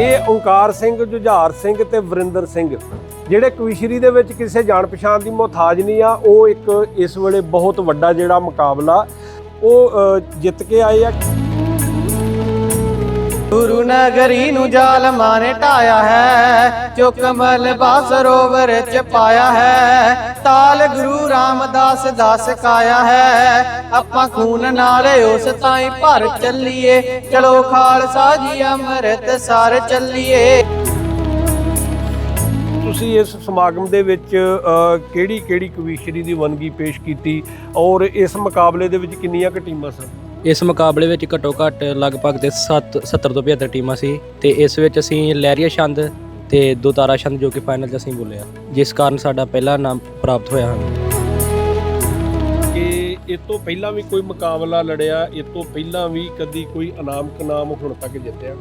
ਇਹ ਓਂਕਾਰ ਸਿੰਘ, ਜੁਝਾਰ ਸਿੰਘ ਤੇ ਵਰਿੰਦਰ ਸਿੰਘ। ਜਿਹੜੇ ਕਵਿਸ਼ਰੀ ਦੇ ਵਿੱਚ ਕਿਸੇ ਜਾਣ ਪਛਾਣ ਦੀ ਮੁਹਤਾਜ ਨਹੀਂ ਆ, ਉਹ ਇੱਕ ਇਸ ਵੇਲੇ ਬਹੁਤ ਵੱਡਾ ਜਿਹੜਾ ਮੁਕਾਬਲਾ ਉਹ ਜਿੱਤ ਕੇ ਆਏ ਆ। ਗੁਰੂ ਨਗਰੀ ਨੂੰ ਜ਼ਾਲਮਾਂ ਨੇ ਢਾਇਆ ਹੈ, ਜੋ ਕਮਲ ਬਾ ਸਰੋਵਰ ਚ ਪਾਇਆ ਹੈ। ਤਾਲ ਗੁਰੂ ਰਾਮਦਾਸ ਦਾ ਸਿਖਾਇਆ ਹੈ। ਆਪਾਂ ਖੂਨ ਨਾਲ ਉਸ ਤਾਈਂ ਭਰ ਚੱਲੀਏ। ਚਲੋ ਖਾਲਸਾ ਜੀ, ਅੰਮ੍ਰਿਤ ਸਾਰ ਚੱਲੀਏ। ਤੁਸੀਂ ਇਸ ਸਮਾਗਮ ਦੇ ਵਿੱਚ ਕਿਹੜੀ ਕਿਹੜੀ ਕਵੀਸ਼ਰੀ ਦੀ ਵੰਨਗੀ ਪੇਸ਼ ਕੀਤੀ ਔਰ ਇਸ ਮੁਕਾਬਲੇ ਦੇ ਵਿੱਚ ਕਿੰਨੀਆਂ ਕੁ ਟੀਮਾਂ ਸਨ? ਇਸ ਮੁਕਾਬਲੇ ਵਿੱਚ ਘੱਟੋ ਘੱਟ ਲਗਭਗ ਦੇ 7 70 ਤੋਂ 75 ਟੀਮਾਂ ਸੀ ਤੇ ਇਸ ਵਿੱਚ ਅਸੀਂ ਲਹਿਰੀਆ ਛੰਦ ਤੇ ਦੋ ਤਾਰਾ ਛੰਦ ਜੋ ਕਿ ਫਾਈਨਲ 'ਚ ਅਸੀਂ ਬੋਲਿਆ ਜਿਸ ਕਾਰਨ ਸਾਡਾ ਪਹਿਲਾ ਨਾਮ ਪ੍ਰਾਪਤ ਹੋਇਆ ਹਨ। ਕਿ ਇਹ ਤੋਂ ਪਹਿਲਾਂ ਵੀ ਕੋਈ ਮੁਕਾਬਲਾ ਲੜਿਆ ਇਹ ਤੋਂ ਪਹਿਲਾਂ ਵੀ ਕਦੀ ਕੋਈ ਇਨਾਮ ਕਨਾਮ ਹੁਣ ਤੱਕ ਜਿੱਤਿਆ?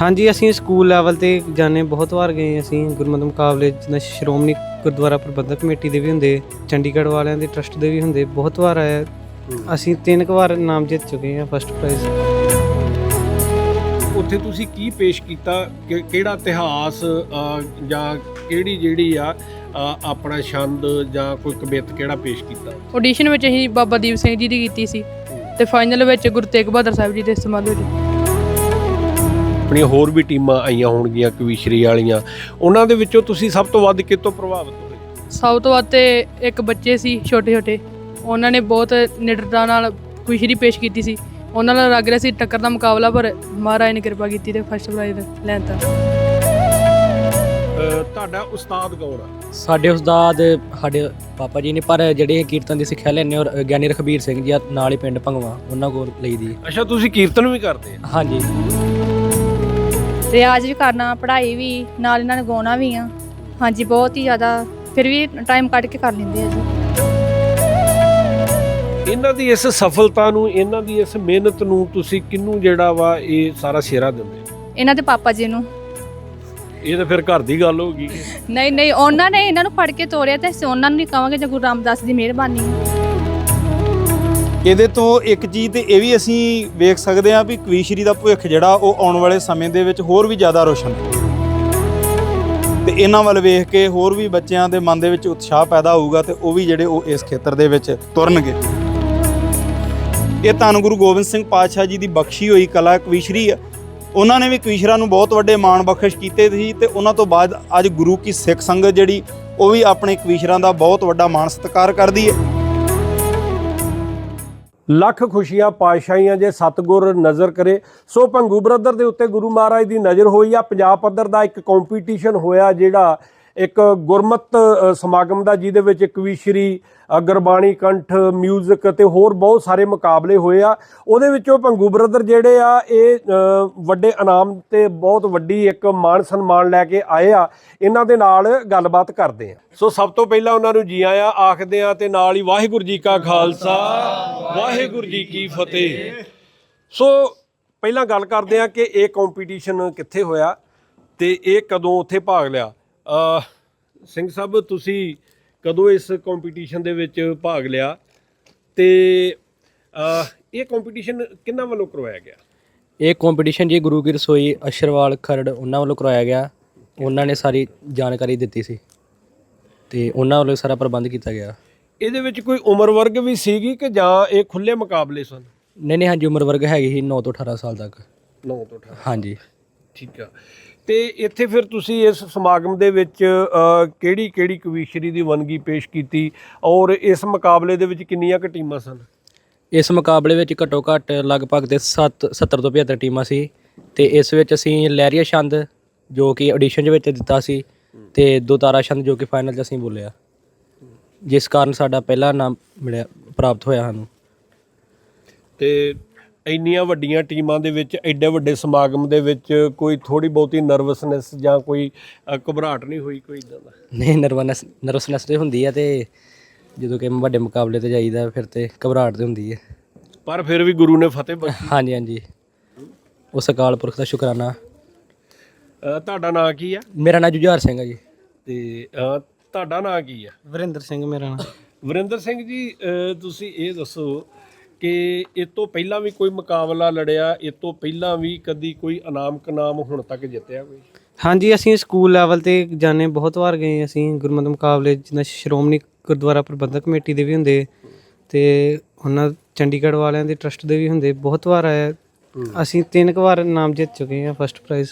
ਹਾਂਜੀ ਅਸੀਂ ਸਕੂਲ ਲੈਵਲ ਤੇ ਜਾਣੇ ਬਹੁਤ ਵਾਰ ਗਏ ਅਸੀਂ ਗੁਰਮਤਿ ਮੁਕਾਬਲੇ ਜਿੱਦਾਂ ਸ਼੍ਰੋਮਣੀ ਗੁਰਦੁਆਰਾ ਪ੍ਰਬੰਧਕ ਕਮੇਟੀ ਦੇ ਵੀ ਹੁੰਦੇ ਚੰਡੀਗੜ੍ਹ ਵਾਲਿਆਂ ਦੇ ਟਰਸਟ ਦੇ ਵੀ ਹੁੰਦੇ ਬਹੁਤ ਵਾਰ ਆਇਆ। ਅਸੀਂ ਤਿੰਨ ਕੁ ਵਾਰ ਨਾਮ ਜਿੱਤ ਚੁੱਕੇ ਹਾਂ ਫਸਟ ਪ੍ਰਾਈਜ਼ ਉੱਥੇ ਤੁਸੀਂ ਕੀ ਪੇਸ਼ ਕੀਤਾ? ਕਿ ਕਿਹੜਾ ਇਤਿਹਾਸ ਅ, ਜਾਂ ਕਿਹੜੀ ਜਿਹੜੀ ਆ ਅ, ਆਪਣਾ ਛੰਦ ਜਾਂ ਕੋਈ ਕਵਿਤ ਕਿਹੜਾ ਪੇਸ਼ ਕੀਤਾ? ਆਡੀਸ਼ਨ ਵਿੱਚ ਅਸੀਂ ਬਾਬਾ ਦੀਪ ਸਿੰਘ ਜੀ ਦੀ ਕੀਤੀ ਸੀ ਤੇ ਫਾਈਨਲ ਵਿੱਚ ਗੁਰੂ ਤੇਗ ਬਹਾਦਰ ਸਾਹਿਬ ਜੀ ਦੇ ਸਮਾਧ ਵਿੱਚ। ਆਪਣੀਆਂ ਹੋਰ ਵੀ ਟੀਮਾਂ ਆਈਆਂ ਹੋਣਗੀਆਂ ਕਵਿਸ਼ਰੀ ਵਾਲੀਆਂ। ਉਹਨਾਂ ਦੇ ਵਿੱਚੋਂ ਤੁਸੀਂ ਸਭ ਤੋਂ ਵੱਧ ਕਿਤੋਂ ਪ੍ਰਭਾਵਿਤ ਹੋਏ? ਸਭ ਤੋਂ ਵੱਧ ਤੇ ਇੱਕ ਬੱਚੇ ਸੀ ਛੋਟੇ ਛੋਟੇ ਉਹਨਾਂ ਨੇ ਬਹੁਤ ਨਿਡਰਤਾ ਨਾਲ ਖੁਸ਼ੀ ਪੇਸ਼ ਕੀਤੀ ਸੀ। ਉਹਨਾਂ ਨਾਲ ਲੱਗ ਰਿਹਾ ਸੀ ਟੱਕਰ ਦਾ ਮੁਕਾਬਲਾ ਪਰ ਮਹਾਰਾਜ ਨੇ ਕਿਰਪਾ ਕੀਤੀ ਤੇ ਫਸਟ ਪ੍ਰਾਈਜ਼ ਲੈਣ ਤਾ। ਅ, ਤੁਹਾਡਾ ਉਸਤਾਦ ਕੌਣ ਆ? ਸਾਡੇ ਉਸਤਾਦ ਸਾਡੇ ਪਾਪਾ ਜੀ ਨੇ ਪਰ ਜਿਹੜੇ ਕੀਰਤਨ ਦੀ ਸਿੱਖਿਆ ਲੈਣੇ ਔਰ ਗਿਆਨੀ ਰਖਬੀਰ ਸਿੰਘ ਜੀ ਆ ਨਾਲ ਹੀ ਪਿੰਡ ਭੰਗਵਾ ਉਹਨਾਂ ਕੋਲ ਲਈ ਦੀ। ਅੱਛਾ ਤੁਸੀਂ ਕੀਰਤਨ ਵੀ ਕਰਦੇ ਆ? ਹਾਂਜੀ। ਰਿਆਜ਼ ਵੀ ਕਰਨਾ ਪੜ੍ਹਾਈ ਵੀ ਨਾਲ ਇਹਨਾਂ ਨੇ ਗਾਉਣਾ ਵੀ ਆ। ਹਾਂਜੀ ਬਹੁਤ ਹੀ ਜ਼ਿਆਦਾ ਫਿਰ ਵੀ ਟਾਈਮ ਕੱਢ ਕੇ ਕਰ ਲੈਂਦੇ ਆ ਜੀ। ਇਹਨਾਂ ਦੀ ਇਸ ਸਫਲਤਾ ਨੂੰ ਇਹਨਾਂ ਦੀ ਇਸ ਮਿਹਨਤ ਨੂੰ ਤੁਸੀਂ ਕਿਹਨੂੰ ਜਿਹੜਾ ਵਾ ਇਹ ਸਾਰਾ ਸਿਹਰਾ ਦਿੰਦੇ ਇਹਨਾਂ ਦੇ ਪਾਪਾ ਜੀ ਨੂੰ। ਇਹ ਤਾਂ ਫਿਰ ਘਰ ਦੀ ਗੱਲ ਹੋ ਗਈ। ਨਹੀਂ ਨਹੀਂ ਉਹਨਾਂ ਨੇ ਇਹਨਾਂ ਨੂੰ ਫੜ ਕੇ ਤੋਰਿਆ ਤੇ ਅਸੀਂ ਉਹਨਾਂ ਨੂੰ ਨਹੀਂ ਕਹਾਂਗੇ ਜੇ ਗੁਰੂ ਰਾਮਦਾਸ ਦੀ ਮਿਹਰਬਾਨੀ ਇਹਦੇ ਤੋਂ ਇੱਕ ਚੀਜ਼ ਤੇ ਇਹ ਵੀ ਅਸੀਂ ਵੇਖ ਸਕਦੇ ਹਾਂ ਵੀ ਕਵੀਸ਼ਰੀ ਦਾ ਭਵਿੱਖ ਜਿਹੜਾ ਉਹ ਆਉਣ ਵਾਲੇ ਸਮੇਂ ਦੇ ਵਿੱਚ ਹੋਰ ਵੀ ਜ਼ਿਆਦਾ ਰੋਸ਼ਨ ਤੇ ਇਹਨਾਂ ਵੱਲ ਵੇਖ ਕੇ ਹੋਰ ਵੀ ਬੱਚਿਆਂ ਦੇ ਮਨ ਦੇ ਵਿੱਚ ਉਤਸ਼ਾਹ ਪੈਦਾ ਹੋਊਗਾ ਤੇ ਉਹ ਵੀ ਜਿਹੜੇ ਉਹ ਇਸ ਖੇਤਰ ਦੇ ਵਿੱਚ ਤੁਰਨਗੇ। ਇਹ ਧੰਨ ਗੁਰੂ ਗੋਬਿੰਦ ਸਿੰਘ ਪਾਤਸ਼ਾਹ ਜੀ ਦੀ ਬਖਸ਼ੀ ਹੋਈ ਕਲਾ ਕਵੀਸ਼ਰੀ ਆ। ਉਹਨਾਂ ਨੇ ਵੀ ਕਵੀਸ਼ਰਾਂ ਨੂੰ ਬਹੁਤ ਵੱਡੇ ਮਾਣ ਬਖਸ਼ ਕੀਤੇ ਸੀ ਤੇ ਉਹਨਾਂ ਤੋਂ ਬਾਅਦ ਅੱਜ ਗੁਰੂ ਕੀ ਸਿੱਖ ਸੰਗਤ ਜਿਹੜੀ, ਉਹ ਵੀ ਆਪਣੇ ਕਵੀਸ਼ਰਾਂ ਦਾ ਬਹੁਤ ਵੱਡਾ ਮਾਣ ਸਤਿਕਾਰ ਕਰਦੀ ਹੈ। ਲੱਖ ਖੁਸ਼ੀਆਂ ਪਾਤਸ਼ਾਹੀਆਂ ਜੇ ਸਤਗੁਰ ਨਜ਼ਰ ਕਰੇ। ਸੋ ਪੰਗੂ ਬ੍ਰਦਰ ਦੇ ਉੱਤੇ ਗੁਰੂ ਮਹਾਰਾਜ ਦੀ ਨਜ਼ਰ ਹੋਈ ਆ। ਪੰਜਾਬ ਪੱਧਰ ਦਾ ਇੱਕ ਕੰਪੀਟੀਸ਼ਨ ਹੋਇਆ ਜਿਹੜਾ ਇੱਕ ਗੁਰਮਤ ਸਮਾਗਮ ਦਾ, ਜਿਹਦੇ ਵਿੱਚ ਕਵੀਸ਼ਰੀ ਗੁਰਬਾਣੀ ਕੰਠ 뮤직 ਅਤੇ ਹੋਰ ਬਹੁਤ ਸਾਰੇ ਮੁਕਾਬਲੇ ਹੋਏ ਆ। ਉਹਦੇ ਵਿੱਚੋਂ ਪੰਗੂ ਬ੍ਰਦਰ ਜਿਹੜੇ ਆ, ਇਹ ਵੱਡੇ ਇਨਾਮ ਤੇ ਬਹੁਤ ਵੱਡੀ ਇੱਕ ਮਾਣ ਸਨਮਾਨ ਲੈ ਕੇ ਆਏ ਆ। ਇਹਨਾਂ ਦੇ ਨਾਲ ਗੱਲਬਾਤ ਕਰਦੇ ਆ। ਸੋ ਸਭ ਤੋਂ ਪਹਿਲਾਂ ਉਹਨਾਂ ਨੂੰ ਜੀ ਆਇਆਂ ਆਖਦੇ ਆ ਤੇ ਨਾਲ ਹੀ ਵਾਹਿਗੁਰੂ ਜੀ ਕਾ ਖਾਲਸਾ, ਵਾਹਿਗੁਰੂ ਜੀ ਕੀ ਫਤਿਹ। ਸੋ ਪਹਿਲਾਂ ਗੱਲ ਕਰਦੇ ਆ ਕਿ ਇਹ ਕੰਪੀਟੀਸ਼ਨ ਕਿੱਥੇ ਹੋਇਆ ਤੇ ਇਹ ਕਦੋਂ ਉੱਥੇ ਭਾਗ ਲਿਆ। ਸਿੰਘ ਸਾਹਿਬ ਤੁਸੀਂ ਕਦੋਂ ਇਸ ਕੰਪੀਟੀਸ਼ਨ ਦੇ ਵਿੱਚ ਭਾਗ ਲਿਆ? ਤੇ ਇਹ ਕੰਪੀਟੀਸ਼ਨ ਕਿੰਨਾ ਵੱਲੋਂ ਕਰਵਾਇਆ ਗਿਆ? ਇਹ ਕੰਪੀਟੀਸ਼ਨ ਜੀ ਗੁਰੂ ਕੀ ਰਸੋਈ ਅਸ਼ਰਵਾਲ ਖਰੜ ਉਹਨਾਂ ਵੱਲੋਂ ਕਰਵਾਇਆ ਗਿਆ। ਉਹਨਾਂ ਨੇ ਸਾਰੀ ਜਾਣਕਾਰੀ ਦਿੱਤੀ ਸੀ ਤੇ ਉਹਨਾਂ ਵੱਲੋਂ ਸਾਰਾ ਪ੍ਰਬੰਧ ਕੀਤਾ ਗਿਆ। ਇਹਦੇ ਵਿੱਚ ਕੋਈ ਉਮਰ ਵਰਗ ਵੀ ਸੀਗੀ ਕਿ ਜਾਂ ਇਹ ਖੁੱਲੇ ਮੁਕਾਬਲੇ ਸਨ? ਨਹੀਂ ਨਹੀਂ ਹਾਂਜੀ ਉਮਰ ਵਰਗ ਹੈਗੀ ਸੀ 9 ਤੋਂ 18 ਸਾਲ ਤੱਕ। 9 ਤੋਂ 18 ਹਾਂਜੀ। ਠੀਕ ਆ। ਤੇ ਇੱਥੇ ਫਿਰ ਤੁਸੀਂ ਇਸ ਸਮਾਗਮ ਦੇ ਵਿੱਚ ਕਿਹੜੀ ਕਿਹੜੀ ਕਵੀਸ਼ਰੀ ਦੀ ਵੰਨਗੀ ਪੇਸ਼ ਕੀਤੀ? ਔਰ ਇਸ ਮੁਕਾਬਲੇ ਦੇ ਵਿੱਚ ਕਿੰਨੀਆਂ ਕੁ ਟੀਮਾਂ ਸਨ? ਇਸ ਮੁਕਾਬਲੇ ਵਿੱਚ ਘੱਟੋ ਘੱਟ ਲਗਭਗ ਦੇ 7 70 ਤੋਂ 75 ਟੀਮਾਂ ਸੀ। ਤੇ ਇਸ ਵਿੱਚ ਅਸੀਂ ਲਹਿਰੀਆ ਛੰਦ ਜੋ ਕਿ ਆਡੀਸ਼ਨ ਦੇ ਵਿੱਚ ਦਿੱਤਾ ਸੀ ਤੇ ਦੋ ਤਾਰਾ ਛੰਦ ਜੋ ਕਿ ਫਾਈਨਲ 'ਚ ਅਸੀਂ ਬੋਲਿਆ। ਜਿਸ ਕਾਰਨ ਸਾਡਾ ਪਹਿਲਾ ਨਾਮ ਮਿਲਿਆ ਪ੍ਰਾਪਤ ਹੋਇਆ ਸਾਨੂੰ। ਤੇ ਇੰਨੀਆਂ ਵੱਡੀਆਂ ਟੀਮਾਂ ਦੇ ਵਿੱਚ ਐਡੇ ਵੱਡੇ ਸਮਾਗਮ ਦੇ ਵਿੱਚ ਕੋਈ ਥੋੜੀ ਬਹੁਤੀ ਨਰਵਸਨੈਸ ਜਾਂ ਕੋਈ ਅ, ਘਬਰਾਹਟ ਨਹੀਂ ਹੋਈ ਕੋਈ ਇਦਾਂ ਦਾ? ਨਹੀਂ ਨਰਵਸਨੈਸ ਨਰਵਸਨੈਸ ਤੇ ਹੁੰਦੀ ਆ ਤੇ ਜਦੋਂ ਕਿ ਵੱਡੇ ਮੁਕਾਬਲੇ ਤੇ ਜਾਈਦਾ ਫਿਰ ਤੇ ਘਬਰਾਹਟ ਤੇ ਹੁੰਦੀ ਹੈ ਪਰ ਫਿਰ ਵੀ ਗੁਰੂ ਨੇ ਫਤਿਹ ਬਖਸ਼ੀ। ਹਾਂਜੀ ਹਾਂਜੀ। ਉਸ ਅਕਾਲ ਪੁਰਖ ਦਾ ਸ਼ੁਕਰਾਨਾ। ਅ, ਤੁਹਾਡਾ ਨਾਂ ਕੀ ਆ? ਮੇਰਾ ਨਾਮ ਜੁਝਾਰ ਸਿੰਘ ਹੈ ਜੀ। ਤੇ ਅ, ਤੁਹਾਡਾ ਨਾਂ ਕੀ ਆ? ਵਰਿੰਦਰ ਸਿੰਘ ਮੇਰਾ ਨਾਮ ਵਰਿੰਦਰ ਸਿੰਘ ਜੀ ਅ, ਤੁਸੀਂ ਇਹ ਦੱਸੋ ਕਿ ਇਹ ਤੋਂ ਪਹਿਲਾਂ ਵੀ ਕੋਈ ਮੁਕਾਬਲਾ ਲੜਿਆ ਇਹ ਤੋਂ ਪਹਿਲਾਂ ਵੀ ਕਦੀ ਕੋਈ ਇਨਾਮ ਕਨਾਮ ਹੁਣ ਤੱਕ ਜਿੱਤਿਆ ਕੋਈ? ਹਾਂਜੀ ਅਸੀਂ ਸਕੂਲ ਲੈਵਲ ਤੇ ਜਾਣੇ ਬਹੁਤ ਵਾਰ ਗਏ ਅਸੀਂ ਗੁਰਮਤਿ ਮੁਕਾਬਲੇ ਜਿੱਦਾਂ ਸ਼੍ਰੋਮਣੀ ਗੁਰਦੁਆਰਾ ਪ੍ਰਬੰਧਕ ਕਮੇਟੀ ਦੇ ਵੀ ਹੁੰਦੇ ਤੇ ਉਹਨਾਂ ਚੰਡੀਗੜ੍ਹ ਵਾਲਿਆਂ ਦੇ ਟਰਸਟ ਦੇ ਵੀ ਹੁੰਦੇ ਬਹੁਤ ਵਾਰ ਆਇਆ। ਅਸੀਂ ਤਿੰਨ ਕੁ ਵਾਰ ਨਾਮ ਜਿੱਤ ਚੁੱਕੇ ਹਾਂ ਫਸਟ ਪ੍ਰਾਈਜ਼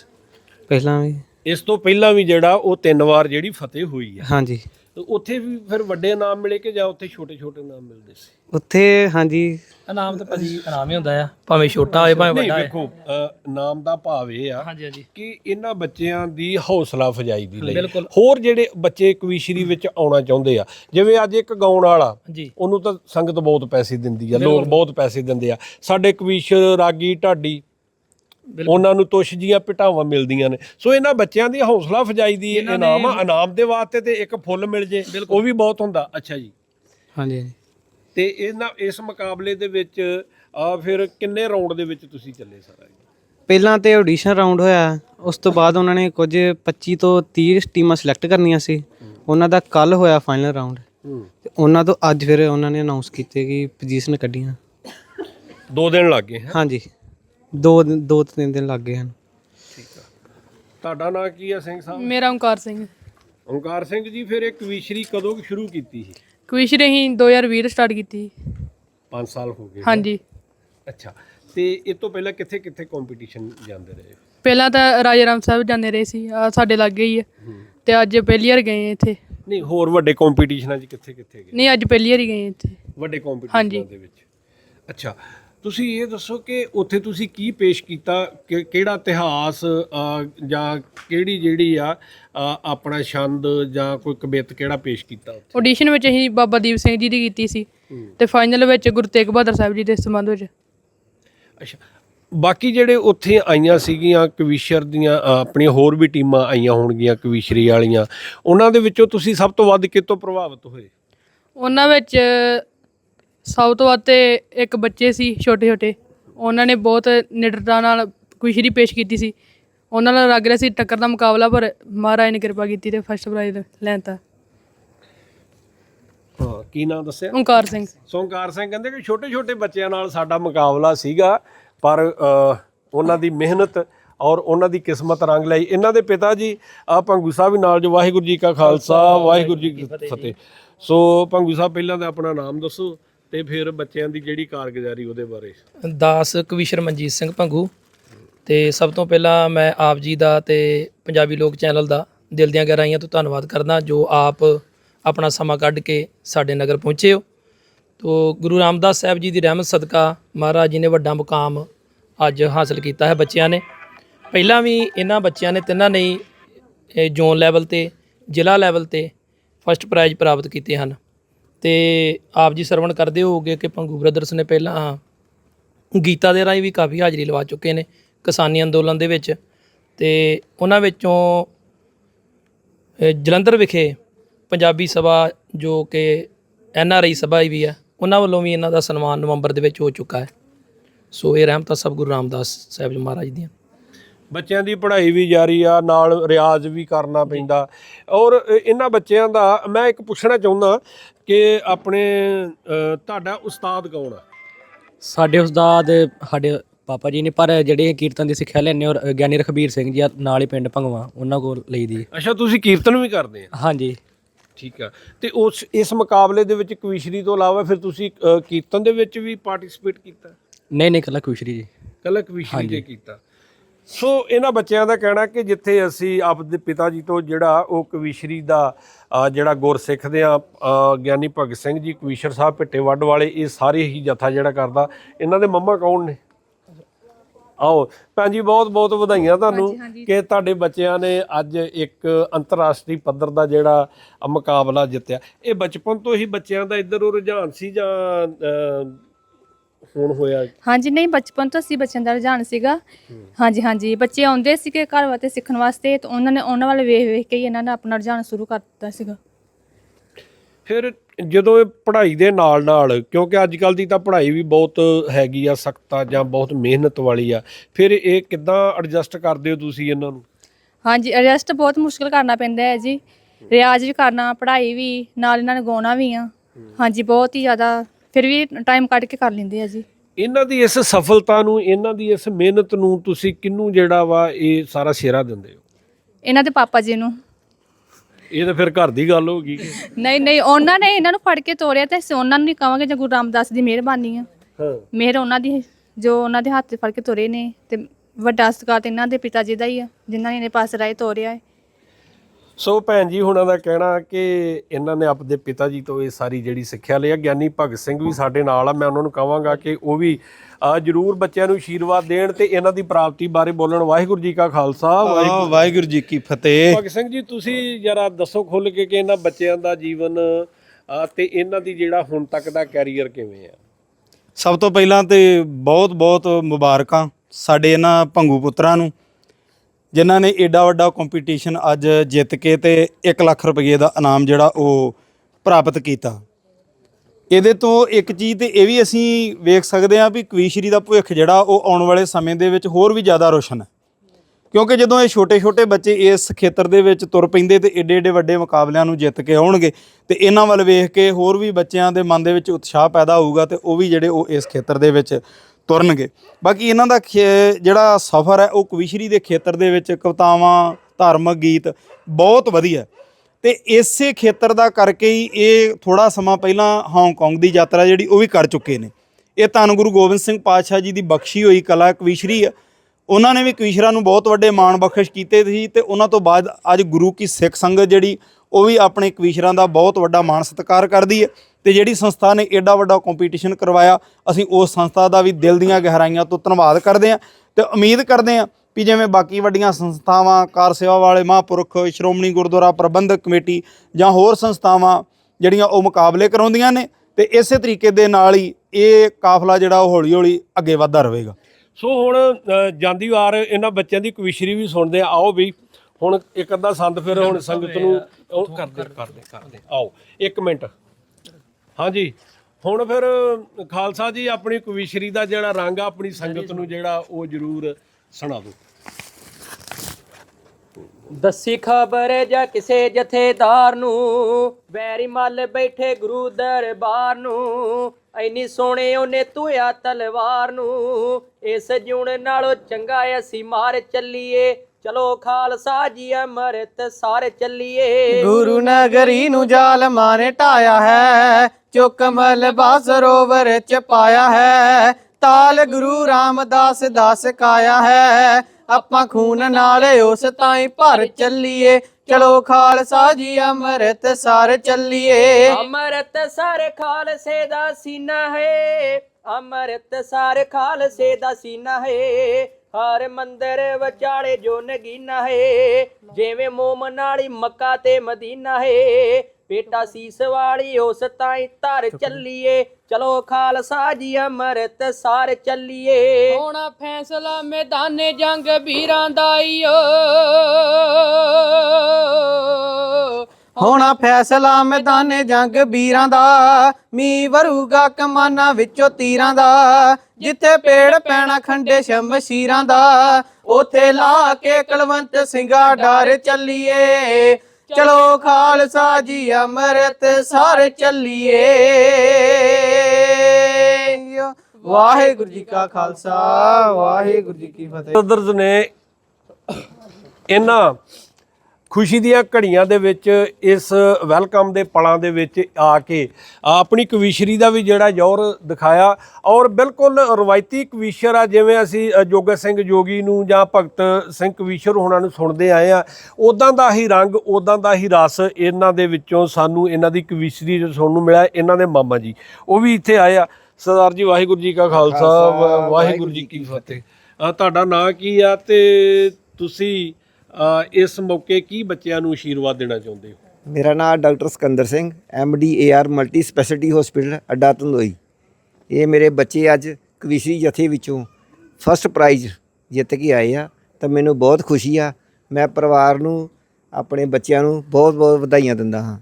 ਪਹਿਲਾਂ ਵੀ। ਇਸ ਤੋਂ ਪਹਿਲਾਂ ਵੀ ਜਿਹੜਾ ਉਹ ਤਿੰਨ ਵਾਰ ਜਿਹੜੀ ਫਤਿਹ ਹੋਈ ਹੈ। ਹਾਂਜੀ। ਤੇ ਉੱਥੇ ਵੀ ਫਿਰ ਵੱਡੇ ਇਨਾਮ ਮਿਲੇ ਕਿ ਜਾਂ ਉੱਥੇ ਛੋਟੇ ਛੋਟੇ ਇਨਾਮ ਮਿਲਦੇ ਸੀ? ਉੱਥੇ ਹਾਂਜੀ। ਇਨਾਮ ਤਾਂ ਭਾਜੀ ਇਨਾਮ ਹੀ ਹੁੰਦਾ ਆ ਭਾਵੇਂ ਛੋਟਾ ਹੋਵੇ ਭਾਵੇਂ ਨਹੀਂ ਵੱਡਾ ਹੋਵੇ ਵੇਖੋ ਅ, ਇਨਾਮ ਦਾ ਭਾਵ ਇਹ ਆ ਹਾਂਜੀ ਹਾਂਜੀ। ਕਿ ਇਹਨਾਂ ਬੱਚਿਆਂ ਦੀ ਹੌਸਲਾ ਅਫਜਾਈ ਦੀ ਲਈ। ਬਿਲਕੁਲ। ਹੋਰ ਜਿਹੜੇ ਬੱਚੇ ਕਵੀਸ਼ਰੀ ਵਿੱਚ ਆਉਣਾ ਚਾਹੁੰਦੇ ਆ ਜਿਵੇਂ ਅੱਜ ਇੱਕ ਗਾਉਣ ਵਾਲਾ ਜੀ। ਉਹਨੂੰ ਤਾਂ ਸੰਗਤ ਬਹੁਤ ਪੈਸੇ ਦਿੰਦੀ ਆ ਲੋਕ ਬਹੁਤ ਪੈਸੇ ਦਿੰਦੇ ਆ। ਸਾਡੇ ਕਵੀਸ਼ਰ ਰਾਗੀ ਢਾਡੀ ਉਹਨਾਂ ਨੂੰ ਤੁਸ਼ ਜੀਆਂ ਪਿਟਾਵਾਂ ਮਿਲਦੀਆਂ ਨੇ। ਸੋ ਇਹਨਾਂ ਬੱਚਿਆਂ ਦੀ ਹੌਸਲਾ ਅਫਜਾਈ ਦੀ ਇਨਾਮ ਆ ਇਨਾਮ ਦੇ ਵਾਸਤੇ ਤੇ ਇੱਕ ਫੁੱਲ ਮਿਲ ਜੇ ਉਹ ਵੀ ਬਹੁਤ ਹੁੰਦਾ। ਅੱਛਾ ਜੀ। ਹਾਂਜੀ ਤੇ ਇਹਨਾਂ ਇਸ ਮੁਕਾਬਲੇ ਦੇ ਵਿੱਚ ਆ ਫਿਰ ਕਿੰਨੇ ਰਾਉਂਡ ਦੇ ਵਿੱਚ ਤੁਸੀਂ ਚੱਲੇ ਸਾਰਾ ਜੀ ਪਹਿਲਾਂ ਤੇ ਆਡੀਸ਼ਨ ਰਾਉਂਡ ਹੋਇਆ। ਉਸ ਤੋਂ ਬਾਅਦ ਉਹਨਾਂ ਨੇ ਕੁਝ 25 ਤੋਂ 30 ਟੀਮਾਂ ਸਿਲੈਕਟ ਕਰਨੀਆਂ ਸੀ। ਉਹਨਾਂ ਦਾ ਕੱਲ ਹੋਇਆ ਫਾਈਨਲ ਰਾਉਂਡ ਤੇ ਉਹਨਾਂ ਤੋਂ ਅੱਜ ਫਿਰ ਉਹਨਾਂ ਨੇ ਅਨਾਉਂਸ ਕੀਤੇ ਕਿ ਪੋਜੀਸ਼ਨ ਕੱਢੀਆਂ। ਦੋ ਦਿਨ ਲੱਗ ਗਏ ਹੈਂ? ਹਾਂਜੀ। ਦੋ ਦਿਨ- ਦੋ ਤੋਂ ਤਿੰਨ ਦਿਨ ਲੱਗ ਗਏ ਹਨ। ਤੁਹਾਡਾ ਨਾਂ ਕੀ ਆ ਸਿੰਘ ਸਾਹਿਬ? ਮੇਰਾ ਓਂਕਾਰ ਸਿੰਘ। ਓਂਕਾਰ ਸਿੰਘ ਜੀ ਫਿਰ ਇਹ ਕਵੀਸ਼ਰੀ ਕਦੋਂ ਕੁ ਸ਼ੁਰੂ ਕੀਤੀ ਸੀ? ਕਵਿਸ਼ ਅਸੀਂ 2020 ਸਟਾਰਟ ਕੀਤੀ 5 ਸਾਲ ਹੋ ਗਏ। ਹਾਂਜੀ। ਅੱਛਾ। ਤੇ ਇਹ ਤੋਂ ਪਹਿਲਾਂ ਕਿੱਥੇ ਕਿੱਥੇ ਕੰਪੀਟੀਸ਼ਨ ਜਾਂਦੇ ਰਹੇ? ਪਹਿਲਾਂ ਤਾਂ ਰਾਜਾ ਰਾਮ ਸਾਹਿਬ ਜਾਂਦੇ ਰਹੇ ਸੀ। ਆ ਸਾਡੇ ਲਾਗੇ ਹੀ ਹੈ। ਤੇ ਅੱਜ ਪਹਿਲੀ ਵਾਰ ਗਏ ਹਾਂ ਇੱਥੇ। ਨਹੀਂ ਹੋਰ ਵੱਡੇ ਕੰਪੀਟੀਸ਼ਨਾਂ 'ਚ ਕਿੱਥੇ ਕਿੱਥੇ ਗਏ? ਨਹੀਂ ਅੱਜ ਪਹਿਲੀ ਵਾਰ ਹੀ ਗਏ ਹਾਂ ਇੱਥੇ। ਵੱਡੇ ਕੰਪੀਟੀਸ਼ਨਾਂ ਹਾਂਜੀ। ਦੇ ਵਿੱਚ। ਅੱਛਾ। ਤੁਸੀਂ ਇਹ ਦੱਸੋ ਕਿ ਉੱਥੇ ਤੁਸੀਂ ਕੀ ਪੇਸ਼ ਕੀਤਾ? ਕਿ ਕਿਹੜਾ ਇਤਿਹਾਸ ਜਾਂ ਕਿਹੜੀ ਜਿਹੜੀ ਆ ਆਪਣਾ ਛੰਦ ਜਾਂ ਕੋਈ ਕਵਿਤ ਕਿਹੜਾ ਪੇਸ਼ ਕੀਤਾ ਉੱਥੇ? ਆਡੀਸ਼ਨ ਵਿੱਚ ਅਸੀਂ ਬਾਬਾ ਦੀਪ ਸਿੰਘ ਜੀ ਦੀ ਕੀਤੀ ਸੀ ਤੇ ਫਾਈਨਲ ਵਿੱਚ ਗੁਰੂ ਤੇਗ ਬਹਾਦਰ ਸਾਹਿਬ ਜੀ ਦੇ ਸੰਬੰਧ ਵਿੱਚ। ਅੱਛਾ। ਬਾਕੀ ਜਿਹੜੇ ਉੱਥੇ ਆਈਆਂ ਸੀਗੀਆਂ ਕਵੀਸ਼ਰ ਦੀਆਂ ਆਪਣੀਆਂ ਹੋਰ ਵੀ ਟੀਮਾਂ ਆਈਆਂ ਹੋਣਗੀਆਂ ਕਵੀਸ਼ਰੀ ਵਾਲੀਆਂ ਉਹਨਾਂ ਦੇ ਵਿੱਚੋਂ ਤੁਸੀਂ ਸਭ ਤੋਂ ਵੱਧ ਕਿਤੋਂ ਪ੍ਰਭਾਵਿਤ ਹੋਏ? ਉਹਨਾਂ ਵਿੱਚ ਸਭ ਤੋਂ ਵੱਧ ਤੇ ਇੱਕ ਬੱਚੇ ਸੀ ਛੋਟੇ ਛੋਟੇ। ਉਹਨਾਂ ਨੇ ਬਹੁਤ ਨਿਡਰਤਾ ਨਾਲ ਕੁਸ਼ਰੀ ਪੇਸ਼ ਕੀਤੀ ਸੀ। ਉਹਨਾਂ ਨਾਲ ਲੱਗ ਰਿਹਾ ਸੀ ਟੱਕਰ ਦਾ ਮੁਕਾਬਲਾ ਪਰ ਮਹਾਰਾਜ ਨੇ ਕਿਰਪਾ ਕੀਤੀ ਤੇ ਫਸਟ ਪ੍ਰਾਈਜ਼ ਲੈਣ ਤਾ। ਹਾਂ ਕੀ ਨਾਮ ਦੱਸਿਆ? ਓਂਕਾਰ ਸਿੰਘ। ਸੋਮਕਾਰ ਸਿੰਘ ਕਹਿੰਦੇ ਕਿ ਛੋਟੇ ਛੋਟੇ ਬੱਚਿਆਂ ਨਾਲ ਸਾਡਾ ਮੁਕਾਬਲਾ ਸੀਗਾ ਪਰ ਉਹਨਾਂ ਦੀ ਮਿਹਨਤ ਔਰ ਉਹਨਾਂ ਦੀ ਕਿਸਮਤ ਰੰਗ ਲਈ। ਇਹਨਾਂ ਦੇ ਪਿਤਾ ਜੀ ਆ ਭੰਗੂ ਸਾਹਿਬ ਵੀ ਨਾਲ ਜੋ ਵਾਹਿਗੁਰੂ ਜੀ ਕਾ ਖਾਲਸਾ ਵਾਹਿਗੁਰੂ ਜੀ ਕੀ ਫਤਿਹ। ਸੋ ਭੰਗੂ ਸਾਹਿਬ ਪਹਿਲਾਂ ਤਾਂ ਆਪਣਾ ਨਾਮ ਦੱਸੋ। ਤੇ ਫਿਰ ਬੱਚਿਆਂ ਦੀ ਜਿਹੜੀ ਕਾਰਗੁਜ਼ਾਰੀ ਉਹਦੇ ਬਾਰੇ? ਦਾਸ ਕਵੀਸ਼ਰ ਮਨਜੀਤ ਸਿੰਘ ਭੰਗੂ। ਤੇ ਸਭ ਤੋਂ ਪਹਿਲਾਂ ਮੈਂ ਆਪ ਜੀ ਦਾ ਤੇ ਪੰਜਾਬੀ ਲੋਕ ਚੈਨਲ ਦਾ ਦਿਲ ਦੀਆਂ ਗਹਿਰਾਈਆਂ ਤੋਂ ਧੰਨਵਾਦ ਕਰਦਾ, ਜੋ ਆਪ ਆਪਣਾ ਸਮਾਂ ਕੱਢ ਕੇ ਸਾਡੇ ਨਗਰ ਪਹੁੰਚੇ ਹੋ। ਤੋ ਗੁਰੂ ਰਾਮਦਾਸ ਸਾਹਿਬ ਜੀ ਦੀ ਰਹਿਮਤ ਸਦਕਾ ਮਹਾਰਾਜ ਜੀ ਨੇ ਵੱਡਾ ਮੁਕਾਮ ਅੱਜ ਹਾਸਲ ਕੀਤਾ ਹੈ ਬੱਚਿਆਂ ਨੇ। ਪਹਿਲਾਂ ਵੀ ਇਹਨਾਂ ਬੱਚਿਆਂ ਨੇ ਤਿੰਨਾਂ ਨੇ ਜ਼ੋਨ ਲੈਵਲ ਤੇ, ਜ਼ਿਲ੍ਹਾ ਲੈਵਲ ਤੇ ਫਸਟ ਪ੍ਰਾਈਜ਼ ਪ੍ਰਾਪਤ ਕੀਤੇ ਹਨ। ਤੇ ਆਪ ਜੀ ਸਰਵਣ ਕਰਦੇ ਹੋਗੇ ਕਿ ਭੰਗੂ ਬ੍ਰਦਰਸ ਨੇ ਪਹਿਲਾਂ ਗੀਤਾ ਦੇ ਰਾਹੀਂ ਵੀ ਕਾਫੀ ਹਾਜ਼ਰੀ ਲਵਾ ਚੁੱਕੇ ਨੇ ਕਿਸਾਨੀ ਅੰਦੋਲਨ ਦੇ ਵਿੱਚ ਤੇ ਉਹਨਾਂ ਵਿੱਚੋਂ ਜਲੰਧਰ ਵਿਖੇ ਪੰਜਾਬੀ ਸਭਾ ਜੋ ਕਿ ਐਨ ਆਰ ਆਈ ਸਭਾ ਵੀ ਹੈ, ਉਹਨਾਂ ਵੱਲੋਂ ਵੀ ਇਹਨਾਂ ਦਾ ਸਨਮਾਨ ਨਵੰਬਰ ਦੇ ਵਿੱਚ ਹੋ ਚੁੱਕਾ ਹੈ। ਸੋ ਇਹ ਰਹਿਮਤਾਂ ਸਭ ਗੁਰੂ ਰਾਮਦਾਸ ਸਾਹਿਬ ਜੀ ਮਹਾਰਾਜ ਦੀਆਂ। ਬੱਚਿਆਂ ਦੀ ਪੜ੍ਹਾਈ ਵੀ ਜਾਰੀ ਆ, ਨਾਲ ਰਿਆਜ਼ ਵੀ ਕਰਨਾ ਪੈਂਦਾ। ਔਰ ਇਹਨਾਂ ਬੱਚਿਆਂ ਦਾ ਮੈਂ ਇੱਕ ਪੁੱਛਣਾ ਚਾਹੁੰਦਾ ਕਿ ਆਪਣੇ ਅ, ਤੁਹਾਡਾ ਉਸਤਾਦ ਕੌਣ ਆ? ਸਾਡੇ ਉਸਤਾਦ ਸਾਡੇ ਪਾਪਾ ਜੀ ਨੇ ਪਰ ਜਿਹੜੇ ਕੀਰਤਨ ਦੀ ਸਿੱਖਿਆ ਲੈਣੇ ਔਰ ਗਿਆਨੀ ਰਖਬੀਰ ਸਿੰਘ ਜੀ ਆ, ਨਾਲ ਹੀ ਪਿੰਡ ਭੰਗਵਾ ਉਹਨਾਂ ਕੋਲ ਲਈ ਦੀ। ਅੱਛਾ ਤੁਸੀਂ ਕੀਰਤਨ ਵੀ ਕਰਦੇ ਆ? ਹਾਂਜੀ। ਠੀਕ ਆ। ਤੇ ਉਸ ਇਸ ਮੁਕਾਬਲੇ ਦੇ ਵਿੱਚ ਕਵੀਸ਼ਰੀ ਤੋਂ ਇਲਾਵਾ ਫਿਰ ਤੁਸੀਂ ਅ, ਕੀਰਤਨ ਦੇ ਵਿੱਚ ਵੀ ਪਾਰਟਿਸਿਪੇਟ ਕੀਤਾ? ਨਹੀਂ ਨਹੀਂ ਕੱਲਾ ਖੁਸ਼ਰੀ ਜੀ। ਕੱਲਾ ਕਵੀਸ਼ਰੀ ਦੇ ਕੀਤਾ। ਸੋ ਇਹਨਾਂ ਬੱਚਿਆਂ ਦਾ ਕਹਿਣਾ ਕਿ ਜਿੱਥੇ ਅਸੀਂ ਆਪਦੇ ਪਿਤਾ ਜੀ ਤੋਂ ਜਿਹੜਾ ਉਹ ਕਵੀਸ਼ਰੀ ਦਾ ਜਿਹੜਾ ਗੁਰ ਸਿੱਖਦੇ ਆ ਗਿਆਨੀ ਭਗਤ ਸਿੰਘ ਜੀ ਕਵੀਸ਼ਰ ਸਾਹਿਬ ਭਿੱਟੇ ਵੱਡ ਵਾਲੇ ਇਹ ਸਾਰੇ ਹੀ ਜਥਾ ਜਿਹੜਾ ਕਰਦਾ। ਇਹਨਾਂ ਦੇ ਮੰਮਾ ਕੌਣ ਨੇ? ਆਓ ਭੈਣ ਜੀ ਬਹੁਤ ਬਹੁਤ ਵਧਾਈਆਂ ਤੁਹਾਨੂੰ ਕਿ ਤੁਹਾਡੇ ਬੱਚਿਆਂ ਨੇ ਅੱਜ ਇੱਕ ਅੰਤਰਰਾਸ਼ਟਰੀ ਪੱਧਰ ਦਾ ਜਿਹੜਾ ਮੁਕਾਬਲਾ ਜਿੱਤਿਆ। ਇਹ ਬਚਪਨ ਤੋਂ ਹੀ ਬੱਚਿਆਂ ਦਾ ਇੱਧਰ ਉਹ ਰੁਝਾਨ ਸੀ ਜਾਂ ਹੁਣ ਹੋਇਆ? ਹਾਂਜੀ ਨਹੀਂ ਬਚਪਨ ਤੋਂ ਅਸੀਂ ਬੱਚਿਆਂ ਦਾ ਰੁਝਾਨ ਸੀਗਾ। ਹਾਂਜੀ ਹਾਂਜੀ ਬੱਚੇ ਆਉਂਦੇ ਸੀਗੇ ਘਰ ਵਾਸਤੇ ਸਿੱਖਣ ਵਾਸਤੇ ਤੇ ਉਹਨਾਂ ਨੇ ਉਹਨਾਂ ਵੱਲ ਵੇਖ ਵੇਖ ਕੇ ਹੀ ਇਹਨਾਂ ਨੇ ਆਪਣਾ ਰੁਝਾਨ ਸ਼ੁਰੂ ਕਰ ਦਿੱਤਾ ਸੀਗਾ। ਫਿਰ ਜਦੋਂ ਇਹ ਪੜ੍ਹਾਈ ਦੇ ਨਾਲ ਨਾਲ ਕਿਉਂਕਿ ਅੱਜ ਕੱਲ ਦੀ ਤਾਂ ਪੜ੍ਹਾਈ ਵੀ ਬਹੁਤ ਹੈਗੀ ਆ ਸਖਤ ਆ ਜਾਂ ਬਹੁਤ ਮਿਹਨਤ ਵਾਲੀ ਆ ਫਿਰ ਇਹ ਕਿੱਦਾਂ ਐਡਜਸਟ ਕਰਦੇ ਹੋ ਤੁਸੀਂ ਇਹਨਾਂ ਨੂੰ? ਹਾਂਜੀ ਅਰੈਸਟ ਬਹੁਤ ਮੁਸ਼ਕਲ ਕਰਨਾ ਪੈਂਦਾ ਹੈ ਜੀ। ਰਿਆਜ਼ ਵੀ ਕਰਨਾ ਪੜ੍ਹਾਈ ਵੀ ਨਾਲ ਇਹਨਾਂ ਨੇ ਗਾਉਣਾ ਵੀ ਆ। ਹਾਂਜੀ ਬਹੁਤ ਹੀ ਜ਼ਿਆਦਾ ਫਿਰ ਵੀ ਟਾਈਮ ਕੱਢ ਕੇ ਕਰ ਲੈਂਦੇ ਆ ਜੀ। ਇਹਨਾਂ ਦੀ ਇਸ ਸਫਲਤਾ ਨੂੰ ਇਹਨਾਂ ਦੀ ਇਸ ਮਿਹਨਤ ਨੂੰ ਤੁਸੀਂ ਕਿਹਨੂੰ ਜਿਹੜਾ ਵਾ ਇਹ ਸਾਰਾ ਸਿਹਰਾ ਦਿੰਦੇ ਹੋ? ਇਹਨਾਂ ਦੇ ਪਾਪਾ ਜੀ ਨੂੰ। ਇਹ ਤਾਂ ਫਿਰ ਘਰ ਦੀ ਗੱਲ ਹੋ ਗਈ। ਨਹੀਂ ਨਹੀਂ ਉਹਨਾਂ ਨੇ ਇਹਨਾਂ ਨੂੰ ਫੜ ਕੇ ਤੋਰਿਆ ਤੇ ਅਸੀਂ ਉਹਨਾਂ ਨੂੰ ਨਹੀਂ ਕਵਾਂਗੇ ਜੇ ਗੁਰੂ ਰਾਮਦਾਸ ਦੀ ਮਿਹਰਬਾਨੀ ਆ। ਹਾਂ। ਮਿਹਰ ਉਹਨਾਂ ਦੀ ਹੈ, ਜੋ ਉਹਨਾਂ ਦੇ ਹੱਥ ਤੇ ਫੜ ਕੇ ਤੋਰੇ ਨੇ ਤੇ ਵੱਡਾ ਸਤਿਕਾਰ ਤੇ ਇਹਨਾਂ ਦੇ ਪਿਤਾ ਜੀ ਦਾ ਹੀ ਆ ਜਿਨ੍ਹਾਂ ਨੇ ਇਹਨੇ ਪਾਸ ਰਾਏ ਤੋਰਿਆ ਹੈ। ਸੋ ਭੈਣ ਜੀ ਹੁਣਾਂ ਦਾ ਕਹਿਣਾ ਕਿ ਇਹਨਾਂ ਨੇ ਆਪਣੇ ਪਿਤਾ ਜੀ ਤੋਂ ਇਹ ਸਾਰੀ ਜਿਹੜੀ ਸਿੱਖਿਆ ਲਈ ਆ ਗਿਆਨੀ ਭਗਤ ਸਿੰਘ ਵੀ ਸਾਡੇ ਨਾਲ ਆ ਮੈਂ ਉਹਨਾਂ ਨੂੰ ਕਹਾਂਗਾ ਕਿ ਉਹ ਵੀ ਜਰੂਰ ਬੱਚਿਆਂ ਨੂੰ ਆਸ਼ੀਰਵਾਦ ਦੇਣ ਤੇ ਇਹਨਾਂ ਦੀ ਪ੍ਰਾਪਤੀ ਬਾਰੇ ਬੋਲਣ। ਵਾਹਿਗੁਰੂ ਜੀ ਕਾ ਖਾਲਸਾ ਵਾਹਿਗੁਰੂ ਜੀ ਕੀ ਫਤਿਹ। ਭਗਤ ਸਿੰਘ ਜੀ ਤੁਸੀਂ ਜਰਾ ਦੱਸੋ ਖੁੱਲ ਕੇ ਕਿ ਇਹਨਾਂ ਬੱਚਿਆਂ ਦਾ ਜੀਵਨ ਤੇ ਇਹਨਾਂ ਦੀ ਜਿਹੜਾ ਹੁਣ ਤੱਕ ਦਾ ਕੈਰੀਅਰ ਕਿਵੇਂ ਆ? ਸਭ ਤੋਂ ਪਹਿਲਾਂ ਤੇ ਬਹੁਤ ਬਹੁਤ ਮੁਬਾਰਕਾਂ ਸਾਡੇ ਇਹਨਾਂ ਭੰਗੂ ਪੁੱਤਰਾਂ ਨੂੰ। ਜਿਨ੍ਹਾਂ ਨੇ ਏਡਾ ਵੱਡਾ ਕੰਪੀਟੀਸ਼ਨ ਅੱਜ ਜਿੱਤ ਕੇ ਤੇ 1 ਲੱਖ ਰੁਪਏ ਦਾ ਇਨਾਮ ਜਿਹੜਾ ਉਹ ਪ੍ਰਾਪਤ ਕੀਤਾ। ਇਹਦੇ ਤੋਂ ਇੱਕ ਚੀਜ਼ ਤੇ ਇਹ ਵੀ ਅਸੀਂ ਵੇਖ ਸਕਦੇ ਹਾਂ ਵੀ ਕਵੀਸ਼ਰੀ ਦਾ ਭਵਿੱਖ ਜਿਹੜਾ ਉਹ ਆਉਣ ਵਾਲੇ ਸਮੇਂ ਦੇ ਵਿੱਚ ਹੋਰ ਵੀ ਜ਼ਿਆਦਾ ਰੋਸ਼ਨ ਹੈ। ਕਿਉਂਕਿ ਜਦੋਂ ਇਹ ਛੋਟੇ-ਛੋਟੇ ਬੱਚੇ ਇਸ ਖੇਤਰ ਦੇ ਵਿੱਚ ਤੁਰ ਪੈਂਦੇ ਤੇ ਏਡੇ-ਏਡੇ ਵੱਡੇ ਮੁਕਾਬਲਿਆਂ ਨੂੰ ਜਿੱਤ ਕੇ ਆਉਣਗੇ ਤੇ ਇਹਨਾਂ ਵੱਲ ਵੇਖ ਕੇ ਹੋਰ ਵੀ ਬੱਚਿਆਂ ਦੇ ਮਨ ਦੇ ਵਿੱਚ ਉਤਸ਼ਾਹ ਪੈਦਾ ਹੋਊਗਾ ਤੇ ਉਹ ਵੀ ਜਿਹੜੇ ਉਹ ਇਸ ਖੇਤਰ ਦੇ ਵਿੱਚ ਤੁਰਨਗੇ। ਬਾਕੀ ਇਹਨਾਂ ਦਾ ਖੇ- ਜਿਹੜਾ ਸਫ਼ਰ ਹੈ, ਉਹ ਕਵਿਸ਼ਰੀ ਦੇ ਖੇਤਰ ਦੇ ਵਿੱਚ ਕਵਿਤਾਵਾਂ, ਧਾਰਮਿਕ ਗੀਤ ਬਹੁਤ ਵਧੀਆ ਤੇ ਇਸੇ ਖੇਤਰ ਦਾ ਕਰਕੇ ਹੀ ਇਹ ਥੋੜਾ ਸਮਾਂ ਪਹਿਲਾਂ ਹਾਂਗਕਾਂਗ ਦੀ ਯਾਤਰਾ ਜਿਹੜੀ ਉਹ ਵੀ ਕਰ ਚੁੱਕੇ ਨੇ। ਇਹ ਧੰਨ ਗੁਰੂ ਗੋਬਿੰਦ ਸਿੰਘ ਪਾਤਸ਼ਾਹ ਜੀ ਦੀ ਬਖਸ਼ੀ ਹੋਈ ਕਲਾ ਕਵੀਸ਼ਰੀ ਹੈ। ਉਹਨਾਂ ਨੇ ਵੀ ਕਵੀਸ਼ਰਾਂ ਨੂੰ ਬਹੁਤ ਵੱਡੇ ਮਾਣ ਬਖਸ਼ ਕੀਤੇ ਸੀ ਤੇ ਉਹਨਾਂ ਤੋਂ ਬਾਅਦ ਅੱਜ ਗੁਰੂ ਕੀ ਸਿੱਖ ਸੰਗਤ ਜਿਹੜੀ ਉਹ ਵੀ ਆਪਣੇ ਕਵੀਸ਼ਰਾਂ ਦਾ ਬਹੁਤ ਵੱਡਾ ਮਾਣ ਸਤਿਕਾਰ ਕਰਦੀ ਹੈ ਤੇ ਜਿਹੜੀ ਸੰਸਥਾ ਨੇ ਐਡਾ ਵੱਡਾ ਕੰਪੀਟੀਸ਼ਨ ਕਰਵਾਇਆ, ਅਸੀਂ ਉਸ ਸੰਸਥਾ ਦਾ ਵੀ ਦਿਲ ਦੀਆਂ ਗਹਿਰਾਈਆਂ ਤੋਂ ਧੰਨਵਾਦ ਕਰਦੇ ਹਾਂ ਤੇ ਉਮੀਦ ਕਰਦੇ ਹਾਂ ਵੀ ਜਿਵੇਂ ਬਾਕੀ ਵੱਡੀਆਂ ਸੰਸਥਾਵਾਂ, ਕਾਰ ਸੇਵਾ ਵਾਲੇ, ਮਹਾਂਪੁਰਖ, ਸ਼੍ਰੋਮਣੀ ਗੁਰਦੁਆਰਾ ਪ੍ਰਬੰਧਕ ਕਮੇਟੀ ਜਾਂ ਹੋਰ ਸੰਸਥਾਵਾਂ ਜਿਹੜੀਆਂ ਉਹ ਮੁਕਾਬਲੇ ਕਰਾਉਂਦੀਆਂ ਨੇ ਤੇ ਇਸੇ ਤਰੀਕੇ ਦੇ ਨਾਲ ਹੀ ਇਹ ਕਾਫਲਾ ਜਿਹੜਾ ਉਹ ਹੌਲੀ ਹੌਲੀ ਅੱਗੇ ਵਧਦਾ ਰਹੇਗਾ। ਸੋ ਹੁਣ ਜਾਂਦੀ ਵਾਰ ਇਹਨਾਂ ਬੱਚਿਆਂ ਦੀ ਕਵਿਸ਼ਰੀ ਵੀ ਸੁਣਦੇ ਆਓ ਵੀ ਹੁਣ ਇੱਕ ਅੱਧਾ ਸੰਦ ਫਿਰ ਹੁਣ ਸੰਗਤ ਨੂੰ ਉਹ ਕਰਦੇ ਕਰਦੇ ਕਰਦੇ ਆਓ ਇੱਕ ਮਿੰਟ। ਹਾਂਜੀ ਹੁਣ ਫਿਰ ਖਾਲਸਾ ਜੀ ਆਪਣੀ ਕਵਿਸ਼ਰੀ ਦਾ ਜਿਹੜਾ ਰੰਗ ਆ ਆਪਣੀ ਸੰਗਤ ਨੂੰ ਜਿਹੜਾ ਉਹ ਜ਼ਰੂਰ ਸੁਣਾ ਦਿਓ। ਦੱਸੀ ਖਬਰ ਜਾਂ ਕਿਸੇ ਜਥੇਦਾਰ ਨੂੰ ਵੈਰੀ ਮੱਲ ਬੈਠੇ ਗੁਰੂ ਦਰਬਾਰ ਨੂੰ ਐਨੀ ਸੋਹਣੇ ਉਹਨੇ ਧੋਇਆ ਤਲਵਾਰ ਨੂੰ ਇਸ ਜੂਣ ਨਾਲੋਂ ਚੰਗਾ ਅਸੀਂ ਮਾਰ ਚੱਲੀਏ ਚਲੋ ਖਾਲਸਾ ਜੀ ਅਮਰਤ ਸਾਰ ਚੱਲੀਏ। ਗੁਰੂ ਨਗਰੀ ਨੂੰ ਜ਼ਾਲਮਾਂ ਨੇ ਢਾਇਆ ਹੈ ਚੁੱਕ ਮਲਬਾ ਸਰੋਵਰ ਚ ਪਾਇਆ ਹੈ। ਤਾਲ ਗੁਰੂ ਰਾਮਦਾਸ ਦਾ ਸਿਖਾਇਆ ਹੈ ਆਪਾਂ ਖੂਨ ਨਾਲ ਉਸ ਤਾਈਂ ਭਰ ਚੱਲੀਏ। ਚਲੋ ਖਾਲਸਾ ਜੀ ਅਮਰਤ ਸਾਰ ਚੱਲੀਏ। ਅਮਰਤ ਸਰ ਖਾਲਸੇ ਦਾ ਸੀਨਾ ਹੈ। ਅਮਰਤ ਸਰ ਖਾਲਸੇ ਦਾ ਸੀਨਾ ਹੈ। ਹਰ ਮੰਦਰ ਵਿਚਾਲੇ ਜੋ ਨਗੀਨਾ ਹੈ ਜਿਵੇਂ ਮੋਮਨ ਵਾਲੀ ਮੱਕਾ ਤੇ ਮਦੀਨਾ ਹੈ। ਬੇਟਾ ਸੀਸ ਵਾਲੀ ਉਸ ਤਾਈਂ ਧਰ ਚੱਲੀਏ। ਚਲੋ ਖਾਲਸਾ ਜੀ ਅਮਰਤ ਸਾਰ ਚੱਲੀਏ। ਹੋਣਾ ਫੈਸਲਾ ਮੈਦਾਨੇ ਜੰਗ ਵੀਰਾਂ ਦਾ ਈ ਓ। ਹੋਣਾ ਫੈਸਲਾ ਮੈਦਾਨੇ ਜੰਗ ਵੀਰਾਂ ਦਾ ਮੀ ਵਰੂਗਾ ਕਮਾਨਾਂ ਵਿੱਚੋਂ ਤੀਰਾਂ ਦਾ, ਜਿੱਥੇ ਪੇੜ ਪੈਣਾ ਖੰਡੇ ਸ਼ਮਸ਼ੀਰਾਂ ਦਾ, ਉਥੇ ਲਾ ਕੇ ਕੁਲਵੰਤ ਸਿੰਘਾ ਡਰ ਚੱਲੀਏ। ਚਲੋ ਖਾਲਸਾ ਜੀ ਅਮਰਤ, ਸਰ ਚੱਲੀਏ। ਵਾਹਿਗੁਰੂ ਜੀ ਕਾ ਖਾਲਸਾ, ਵਾਹਿਗੁਰੂ ਜੀ ਕੀ ਫਤਿਹ। ਬ੍ਰਦਰਜ਼ ਨੇ ਇਹਨਾਂ ਖੁਸ਼ੀ ਦੀਆਂ ਘੜੀਆਂ ਦੇ ਵਿੱਚ ਇਸ ਵੈਲਕਮ ਦੇ ਪਲਾਂ ਦੇ ਵਿੱਚ ਆ ਕੇ ਆਪਣੀ ਕਵੀਸ਼ਰੀ ਦਾ ਵੀ ਜਿਹੜਾ ਜ਼ੋਰ ਦਿਖਾਇਆ। ਔਰ ਬਿਲਕੁਲ ਰਵਾਇਤੀ ਕਵੀਸ਼ਰ ਆ ਜਿਵੇਂ ਅਸੀਂ ਜੋਗਾ ਸਿੰਘ ਜੋਗੀ ਨੂੰ ਜਾਂ ਭਗਤ ਸਿੰਘ ਕਵੀਸ਼ਰ ਹੋਣਾ ਨੂੰ ਸੁਣਦੇ ਆਏ ਆ ਉਦਾਂ ਦਾ ਹੀ ਰੰਗ ਉਦਾਂ ਦਾ ਹੀ ਰਸ ਇਹਨਾਂ ਦੇ ਵਿੱਚੋਂ ਸਾਨੂੰ ਇਹਨਾਂ ਦੀ ਕਵੀਸ਼ਰੀ ਜੋ ਸੁਣਨ ਨੂੰ ਮਿਲਿਆ ਇਹਨਾਂ ਦੇ ਮਾਮਾ ਜੀ। ਉਹ ਵੀ ਇੱਥੇ ਆਏ ਆ। ਸਰਦਾਰ ਜੀ ਵਾਹਿਗੁਰੂ ਜੀ ਕਾ ਖਾਲਸਾ ਵਾਹਿਗੁਰੂ ਜੀ ਕੀ ਫਤਿਹ। ਤੁਹਾਡਾ ਨਾਂ ਕੀ ਆ ਤੇ ਤੁਸੀਂ ਇਸ ਮੌਕੇ ਕੀ ਬੱਚਿਆਂ ਨੂੰ ਆਸ਼ੀਰਵਾਦ ਦੇਣਾ ਚਾਹੁੰਦੇ ਹੋ? ਮੇਰਾ ਨਾਮ doctor Sikandar Singh D A R multi speciality hospital ਅੱਡਾ ਤੰਦੋਈ ਇਹ ਮੇਰੇ ਬੱਚੇ ਅੱਜ ਕਵਿਸ਼ਰੀ ਜਥੇ ਵਿੱਚੋਂ ਫਸਟ ਪ੍ਰਾਈਜ਼ ਜਿੱਤ ਕੇ ਆਏ ਆ, ਤਾਂ ਮੈਨੂੰ ਬਹੁਤ ਖੁਸ਼ੀ ਆ। ਮੈਂ ਪਰਿਵਾਰ ਨੂੰ, ਆਪਣੇ ਬੱਚਿਆਂ ਨੂੰ ਬਹੁਤ ਬਹੁਤ ਵਧਾਈਆਂ ਦਿੰਦਾ ਹਾਂ।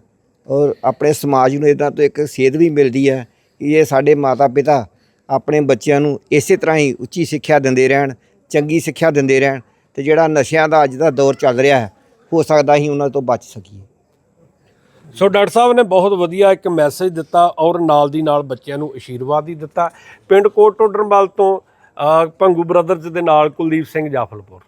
ਔਰ ਆਪਣੇ ਸਮਾਜ ਨੂੰ ਇਦਾਂ ਤੋਂ ਇੱਕ ਸੇਧ ਵੀ ਮਿਲਦੀ ਹੈ ਕਿ ਇਹ ਸਾਡੇ ਮਾਤਾ ਪਿਤਾ ਆਪਣੇ ਬੱਚਿਆਂ ਨੂੰ ਇਸੇ ਤਰ੍ਹਾਂ ਹੀ ਉੱਚੀ ਸਿੱਖਿਆ ਦਿੰਦੇ ਰਹਿਣ, ਚੰਗੀ ਸਿੱਖਿਆ ਦਿੰਦੇ ਰਹਿਣ। ਤੇ ਜਿਹੜਾ ਨਸ਼ਿਆਂ ਦਾ ਅੱਜ ਦਾ ਦੌਰ ਚੱਲ ਰਿਹਾ ਹੈ ਹੋ ਸਕਦਾ ਹੀ ਉਹਨਾਂ ਤੋਂ ਬਚ ਸਕੀਏ। ਸੋ ਡਾਕਟਰ ਸਾਹਿਬ ਨੇ ਬਹੁਤ ਵਧੀਆ ਇੱਕ ਮੈਸੇਜ ਦਿੱਤਾ ਔਰ ਨਾਲ ਦੀ ਨਾਲ ਬੱਚਿਆਂ ਨੂੰ ਅਸ਼ੀਰਵਾਦ ਹੀ ਦਿੱਤਾ। ਪਿੰਡ ਕੋਟ ਟੋਡਰਮਲ ਤੋਂ ਅ, ਭੰਗੂ ਬ੍ਰਦਰਜ਼ ਦੇ ਨਾਲ ਕੁਲਦੀਪ ਸਿੰਘ ਜਾਫਲਪੁਰ।